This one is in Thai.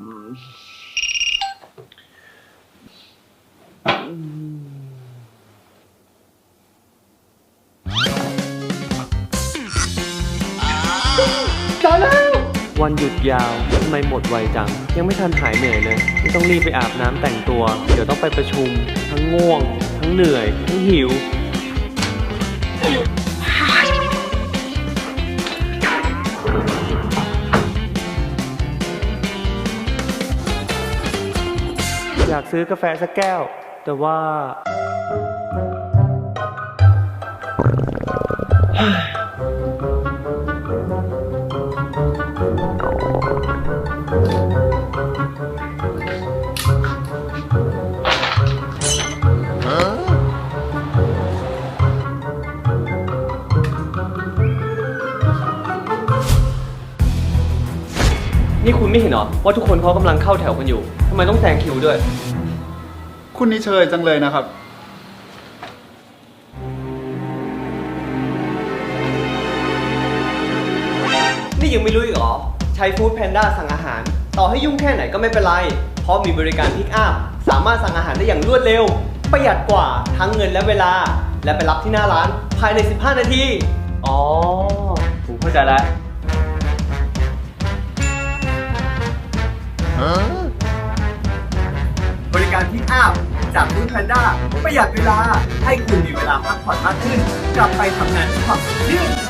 ตายแล้ว วันหยุดยาวทำไมหมดไวจัง ยังไม่ทันหายเหนื่อยเลยต้องรีบไปอาบน้ำแต่งตัว เดี๋ยวต้องไปประชุม ทั้งง่วง ทั้งเหนื่อย ทั้งหิว อยากซื้อกาแฟสักแก้ว แต่ว่า นี่คุณไม่เห็นเหรอว่าทุกคนเขากำลังเข้าแถวกันอยู่ทำไมต้องแซงคิวด้วย คุณนี่เชยจังเลยนะครับ นี่ยังไม่รู้อีกเหรอ ใช้ฟู้ดแพนด้าสั่งอาหาร ต่อให้ยุ่งแค่ไหนก็ไม่เป็นไร เพราะมีบริการพิกอัพสามารถสั่งอาหารได้อย่างรวดเร็ว ประหยัดกว่าทั้งเงินและเวลา และไปรับที่หน้าร้านภายใน 15 นาที อ๋อ ผมเข้าใจแล้ว การพิกอัพจากฟู้ดแพนด้าประหยัดเวลาให้คุณมีเวลาพักผ่อนมากขึ้น กลับไปทำงานที่ความสดชื่น